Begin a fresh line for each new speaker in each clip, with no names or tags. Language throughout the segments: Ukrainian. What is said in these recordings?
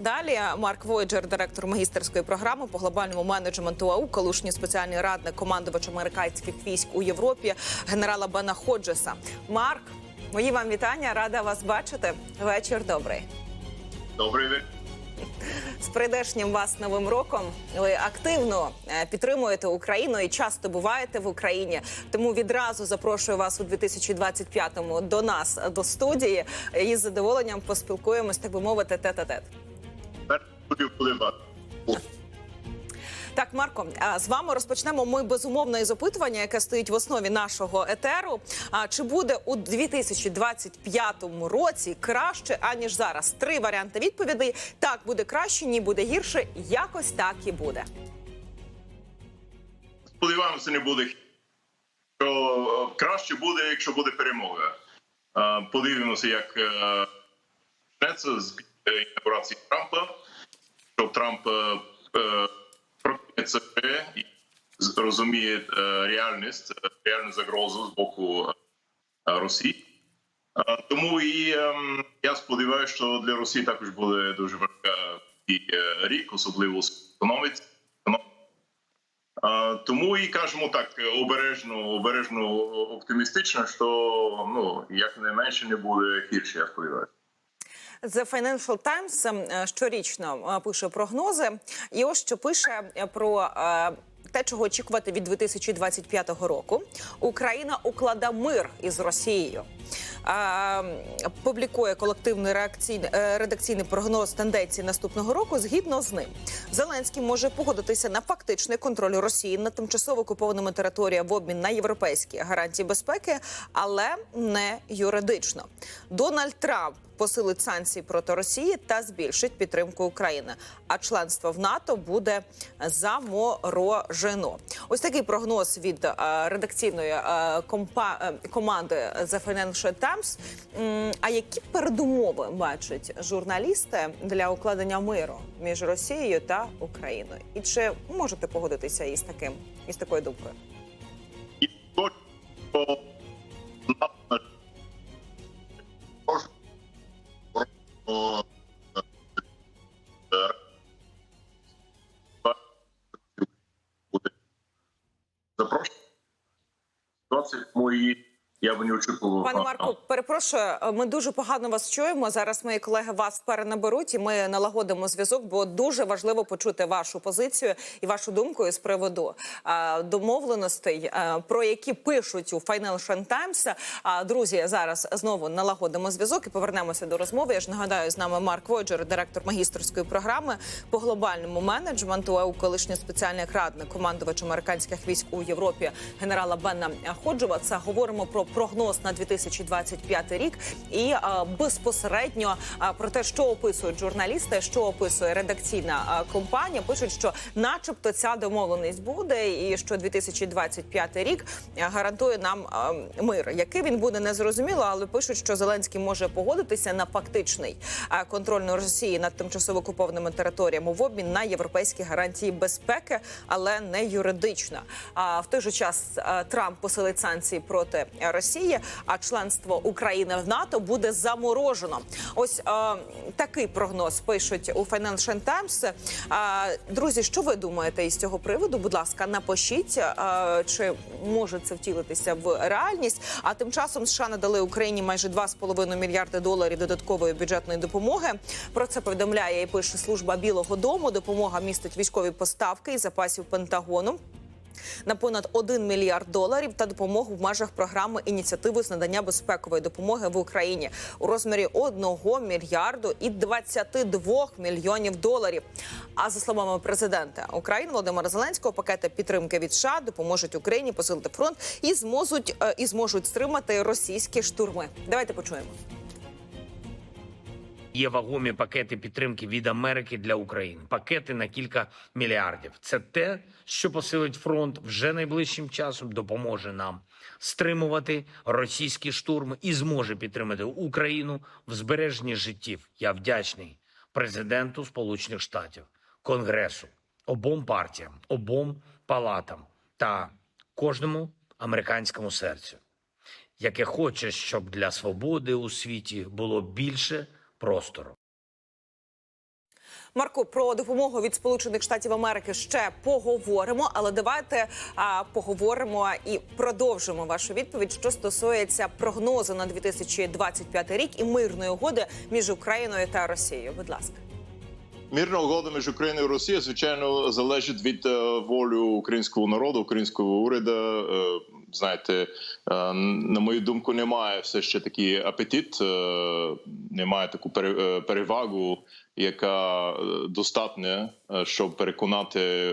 Далі Марк Войджер, директор магістерської програми по глобальному менеджменту АУ, колишній спеціальний радник командувач американських військ у Європі, генерала Бена Ходжеса. Марк, мої вам вітання, рада вас бачити. Вечір добрий.
Добрий вечір.
З прийдешнім вас новим роком. Ви активно е, підтримуєте Україну і часто буваєте в Україні. Тому відразу запрошую вас у 2025-му до нас до студії. І з задоволенням поспілкуємось, так би мовити, тет-а-тет.
Хотів подивати.
Так, Марко, з вами розпочнемо ми безумовно із опитування, яке стоїть в основі нашого етеру. Чи буде у 2025 році краще аніж зараз? Три варіанти відповідей: так буде краще, ні буде гірше. Якось так і буде.
Сподіваємося, не буде що е, краще буде, якщо буде перемога. Подивимося, як е, почнеться з інаугурації Трампа. Що Трамп е, е, себе і розуміє е, реальність, реальну загрозу з боку Росії. Тому і ем, я сподіваюся, що для Росії також буде дуже важкий рік, особливо з економіці. Тому і кажемо так обережно, обережно оптимістично, що ну як не менше не буде гірше, я сподіваюся.
The Financial Times е, щорічно е, пише прогнози, і ось що пише е, про. Те, чого очікувати від 2025 року, Україна укладе мир із Росією. Е, публікує колективний реакційний редакційний прогноз тенденцій наступного року. Згідно з ним, Зеленський може погодитися на фактичний контроль Росії над тимчасово окупованими територіями в обмін на європейські гарантії безпеки, але не юридично. Дональд Трамп посилить санкції проти Росії та збільшить підтримку України. А членство в НАТО буде заморожено. Ось такий прогноз від е, редакційної е, компа- е, команди The Financial Times. А які передумови бачать журналісти для укладення миру між Росією та Україною? І чи можете погодитися із таким із такою думкою?
Запрошення. Ситуація мої я б не очікував.
Пане Марку, перепрошую, ми дуже погано вас чуємо. Зараз мої колеги вас перенаберуть, і ми налагодимо зв'язок, бо дуже важливо почути вашу позицію і вашу думку з приводу домовленостей, про які пишуть у Financial Times. А друзі, зараз знову налагодимо зв'язок і повернемося до розмови. Я ж нагадаю, з нами Марк Воджер, директор магістерської програми по глобальному менеджменту, ЕУ, колишній спеціальний радник, командувач американських військ у Європі, генерала Бена Ходжева. Це говоримо про прогноз на 2025 рік і е, безпосередньо е, про те, що описують журналісти, що описує редакційна е, компанія. Пишуть, що, начебто, ця домовленість буде, і що 2025 рік гарантує нам мир. Який він буде, не зрозуміло, але пишуть, що Зеленський може погодитися на фактичний контроль Росії над тимчасово окупованими територіями в обмін на європейські гарантії безпеки, але не юридично. А в той же час Трамп посилить санкції проти Росії, а членство України в НАТО буде заморожено. Ось е, такий прогноз пишуть у Financial Times. Е, друзі, що ви думаєте із цього приводу? Будь ласка, напишіть, е, чи може це втілитися в реальність. А тим часом США надали Україні майже 2,5 мільярди доларів додаткової бюджетної допомоги. Про це повідомляє і пише служба Білого Дому. Допомога містить військові поставки із запасів Пентагону на понад 1 мільярд доларів та допомогу в межах програми ініціативи з надання безпекової допомоги в Україні у розмірі 1 мільярду і 22 мільйонів доларів. А за словами президента України Володимира Зеленського, пакети підтримки від США допоможуть Україні посилити фронт і зможуть е, і зможуть стримати російські штурми. Давайте почуємо.
Є вагомі пакети підтримки від Америки для України. Пакети на кілька мільярдів. Це те, що посилить фронт вже найближчим часом, допоможе нам стримувати російські штурми і зможе підтримати Україну в збереженні життів. Я вдячний президенту Сполучених Штатів, Конгресу, обом партіям, обом палатам та кожному американському серцю, яке хоче, щоб для свободи у світі було більше простору.
Марко, про допомогу від Сполучених Штатів Америки ще поговоримо, але давайте а, поговоримо і продовжимо вашу відповідь, що стосується прогнозу на 2025 рік і мирної угоди між Україною та Росією. Будь ласка.
Мирна угода між Україною і Росією, звичайно, залежить від е, волі українського народу, українського уряду. Е, Знаєте, е, на мою думку, немає все ще такий апетит, немає таку пере- перевагу, яка достатня, щоб переконати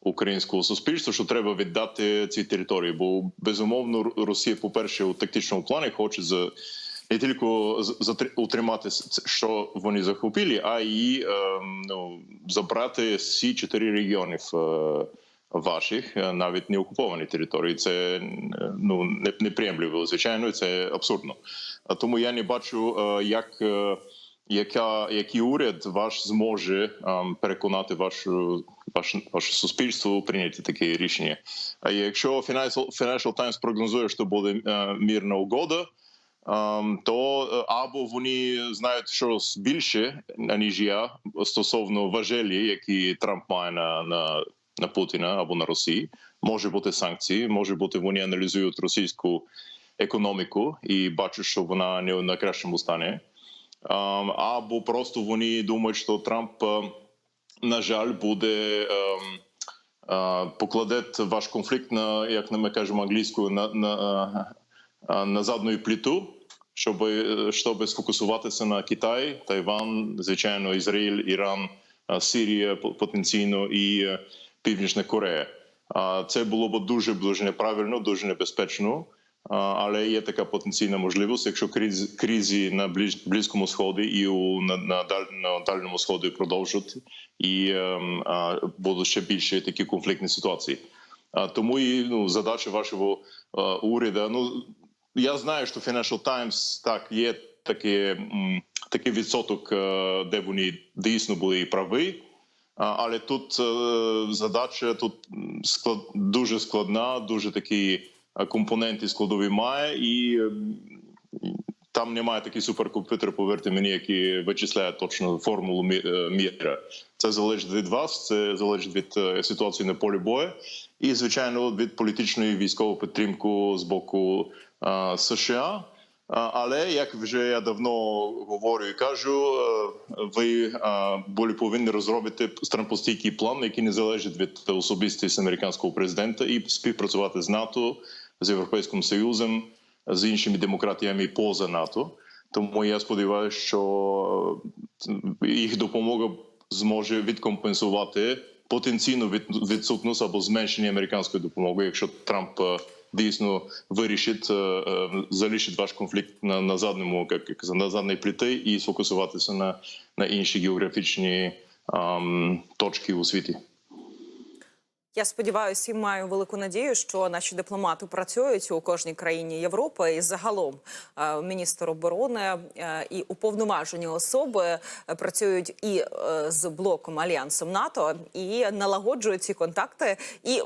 українського суспільства, що треба віддати ці території. Бо безумовно Росія, по перше, у тактичному плані хоче за не тільки утримати що вони захопили, а й ем, ну, забрати всі чотири регіони е, ваших, е, навіть не окуповані території. Це е, ну не- неприємливо, звичайно, це абсурдно. Тому я не бачу, як. Яка який уряд ваш зможе ем, переконати вашу ваше, ваше суспільство прийняти таке рішення? А якщо Financial, Financial Times прогнозує, що буде мирна угода, то або вони знають щось більше ніж я стосовно важелі, які Трамп має на, на, на Путіна або на Росії. Може бути санкції, може бути вони аналізують російську економіку і бачать, що вона не на кращому стані. Або просто вони думають, що Трамп, е, на жаль, буде. е, покладе ваш конфлікт на, як ми кажемо англійською, на, на, е, на задню пліту, щоб, е, щоб сфокусуватися на Китай, Тайван, звичайно, Ізраїль, Іран, е, Сирія по- потенційно і е, Північна Корея. А Це було б дуже дуже неправильно, дуже небезпечно. Але є така потенційна можливість, якщо криз, кризи на близькому сході і у на, на, на дальньому сході продовжать, і а, будуть ще більше такі конфліктні ситуації. А, тому і ну, задача вашого е, уряду. Ну я знаю, що Financial Times так є такий, м, такий відсоток, е, де вони дійсно були і праві. Але тут е, задача тут склад, дуже складна, дуже такі е, компоненти складові має, і там немає такий суперкомп'ютер, повірте мені, який вичисляє точно формулу мі- міра. Це залежить від вас, це залежить від ситуації на полі бою, і звичайно від політичної військової підтримки з боку США. Але як вже я давно говорю і кажу, е, ви е, були повинні розробити стрампостійкий план, який не залежить від особистості американського президента, і співпрацювати з НАТО, з Європейським Союзом, з іншими демократіями поза НАТО. Тому я сподіваюся, що е, їх допомога зможе відкомпенсувати потенційну від- відсутність або зменшення американської допомоги, якщо Трамп е, дійсно вирішить е, е, залишить ваш конфлікт на, на задньому, як на задній пліти і сфокусуватися на, на інші географічні ам, точки у світі.
Я сподіваюся і маю велику надію, що наші дипломати працюють у кожній країні Європи і загалом е, міністр оборони е, і уповноважені особи е, працюють і з блоком альянсом НАТО і налагоджують ці контакти і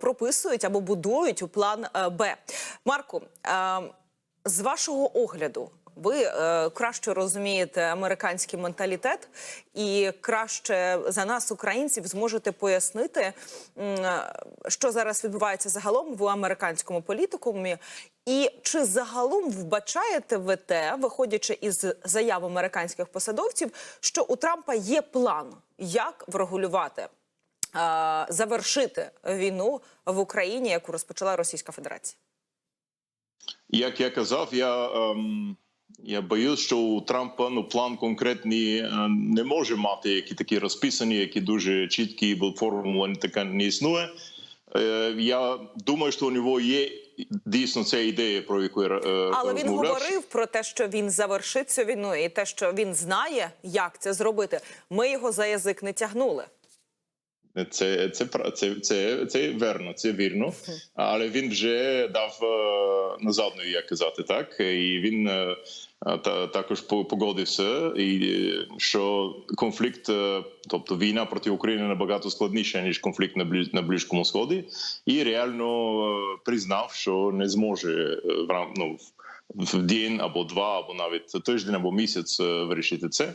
прописують або будують у план Б. Марку, з вашого огляду. Ви е, краще розумієте американський менталітет і краще за нас, українців, зможете пояснити, що зараз відбувається загалом в американському політикумі, і чи загалом вбачаєте ви те, виходячи із заяв американських посадовців, що у Трампа є план, як врегулювати, е, завершити війну в Україні, яку розпочала Російська Федерація?
Як я казав, я, ем, я боюсь, що у Трампа ну, план конкретний е, не може мати, які такі розписані, які дуже чіткі, бо формула така не існує. Е, я думаю, що у нього є дійсно ця ідея, про яку я е,
Але він
розмовляв.
говорив про те, що він завершить цю війну, і те, що він знає, як це зробити. Ми його за язик не тягнули.
Це, це, це, це, це верно, це вірно. Але він вже дав е, назадну, як казати, так? І він е, та, також погодився, і, е, що конфлікт, тобто війна проти України набагато складніша, ніж конфлікт на, Близькому Сході, і реально признав, що не зможе в ну, в- день або два, або навіть тиждень або місяць вирішити це.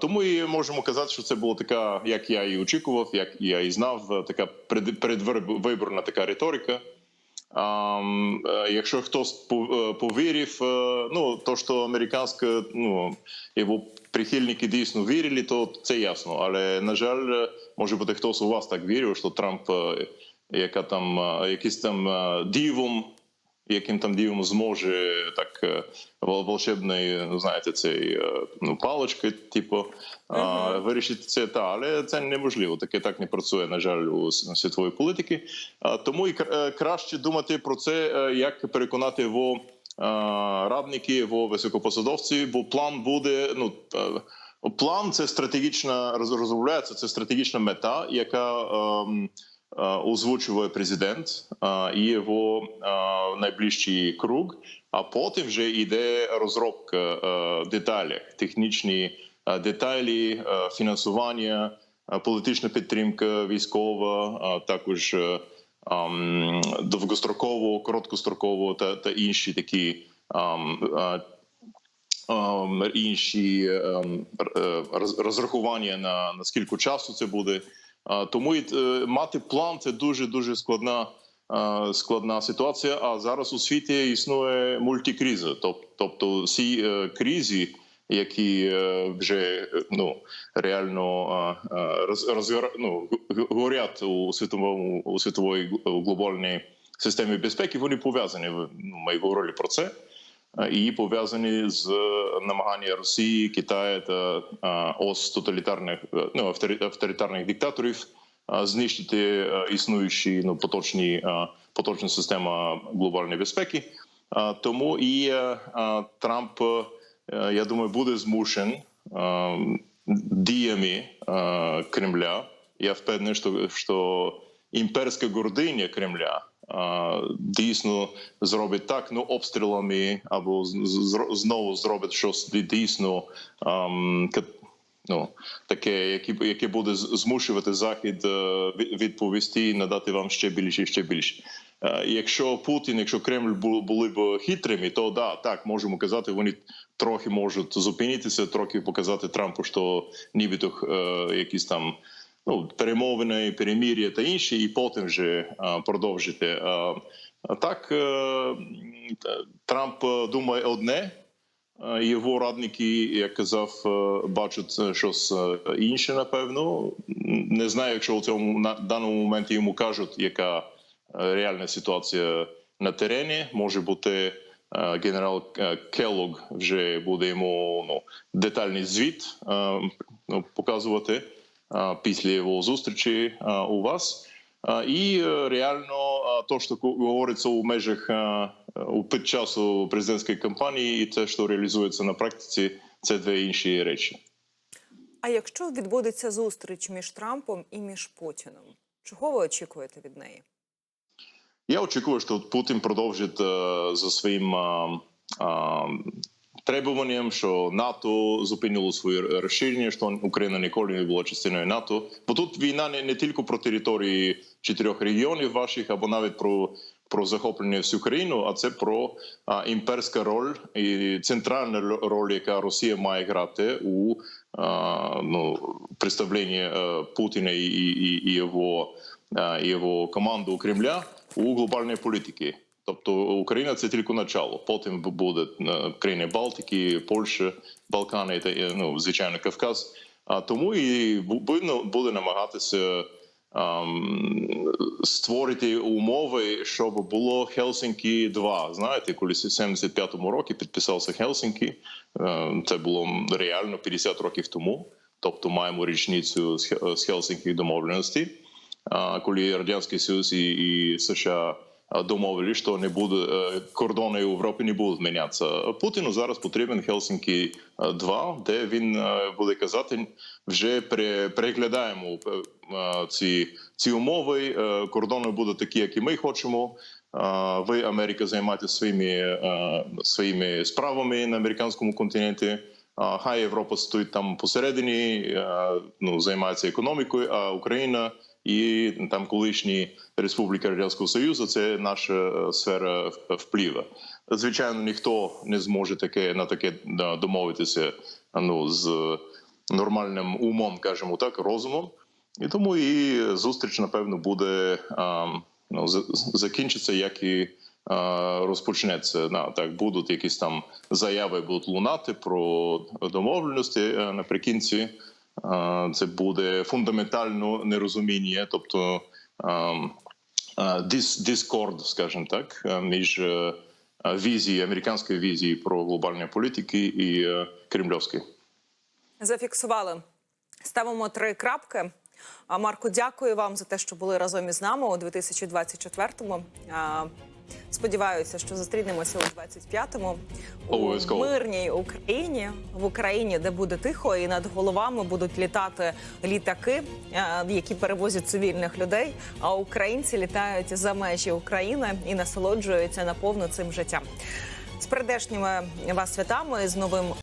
Тому і можемо казати, що це була така, як я і очікував, як я і знав, така перед- передвиборна така риторика. Е, якщо хтось е, повірив, е, ну то що американська, ну його прихильники дійсно вірили, то це ясно. Але на жаль, може бути хтось у вас так вірив, що Трамп, яка там якийсь там дивом, яким там дивом зможе так е, вол- волшебною, ну знаєте, цей е, ну паличкою, типу, а, вирішити це та, але це неможливо. Таке так не працює, на жаль, у світової політики. Тому і е, краще думати про це, е, як переконати його е, радники, його високопосадовці, бо план буде. Ну е, план це стратегічна роз- розробляється. Це стратегічна мета, яка ем, е, озвучує президент е, і його е, найближчий круг. А потім вже йде розробка е, деталей, технічні е, деталі, е, фінансування, е, політична підтримка військова, також е, ам, довгостроково, короткостроково та, та інші такі а, ам, інші е, розрахування на, на скільки часу це буде. Тому і е, мати план це дуже дуже складна. е, Складна ситуація. А зараз у світі існує мультикриза, тобто всі е, кризи, які вже ну реально розгор- ну, горять у світовому у світової глобальній системі безпеки, вони пов'язані. Ну, ми говорили про це. Е, І пов'язані з намаганням Росії, Китаю та е, ось тоталітарних е, ну, авторитарних диктаторів е, знищити е, існуючі ну поточні е, поточна система глобальної безпеки. Е, Тому і е, е, Трамп, е, я думаю, буде змушен е, діями е, Кремля. Я впевнений, що, що імперська гординя Кремля дійсно зробить так, ну обстрілами або знову зробить щось дійсно ну, таке, яке, яке буде змушувати захід е, від- відповісти і надати вам ще більше і ще більше. Е, Якщо Путін, якщо Кремль бу- були б хитрими, то да, так можемо казати, вони трохи можуть зупинитися, трохи показати Трампу, що нібито е, якісь там ну, перемовини, перемір'я та інші, і потім вже продовжити. А, а так е, Трамп е, думає одне. Його радники, як казав, е, бачать е, щось е, інше. Напевно, не знаю, якщо у цьому на даному моменті йому кажуть, яка е, реальна ситуація на терені. Може бути е, генерал е, Келлог вже буде йому ну, детальний звіт е, ну, показувати після його зустрічі у вас. І е, реально то, що говориться у межах у під часу президентської кампанії, і те, що реалізується на практиці, це дві інші речі.
А якщо відбудеться зустріч між Трампом і між Путіном, чого ви очікуєте від неї?
Я очікую, що Путін продовжить е, за своїм требуванням, що НАТО зупинило своє розширення, що Україна ніколи не була частиною НАТО. Бо тут війна не, не тільки про території чотирьох регіонів ваших, або навіть про. Про захоплення всю країну, а це про а, імперська роль і центральна роль, яка Росія має грати у ну представленні Путіна і, і, і його, а, його команду Кремля у глобальній політиці. Тобто Україна це тільки начало. Потім буде е, країни Балтики, Польща, Балкани та е, ну, звичайно Кавказ. А тому і бу- буде, намагатися ам, створити умови, щоб було Хелсинкі 2 Знаєте, коли в 75-му році підписався Хелсинкі, е, це було реально 50 років тому. Тобто маємо річницю з Хе- з Хелсинських домовленостей а, коли радянський Союз і, США домовили, що не буде е, кордони Європи не будуть мінятися. Путіну зараз потрібен Хелсінкі 2 де він е, буде казати, вже переглядаємо е, е, ці, ці умови. е, Кордони будуть такі, які ми хочемо. Ви, Америка, займаєтеся своїми, е, своїми справами на американському континенті. Хай Європа стоїть там посередині, е, ну займається економікою, а Україна і там колишні Республіка Радянського Союзу це наша е, сфера впливу. Звичайно, ніхто не зможе таке на таке домовитися ну з нормальним умом, кажемо так, розумом. І тому і зустріч, напевно, буде ну, закінчиться, як і розпочнеться. На так будуть якісь там заяви будуть лунати про домовленості е, наприкінці. Це буде фундаментально нерозуміння, тобто а, дис, дискорд, скажімо так, е, між е, е, візією американської візії про глобальні політики і е, кремльовської.
Зафіксували. Ставимо три крапки. Марко, дякую вам за те, що були разом із нами у 2024-му. Сподіваюся, що зустрінемося у 25-му у мирній Україні, в Україні, де буде тихо, і над головами будуть літати літаки, е, які перевозять цивільних людей. А українці літають за межі України і насолоджуються наповно цим життям. З передешніми вас святами з новим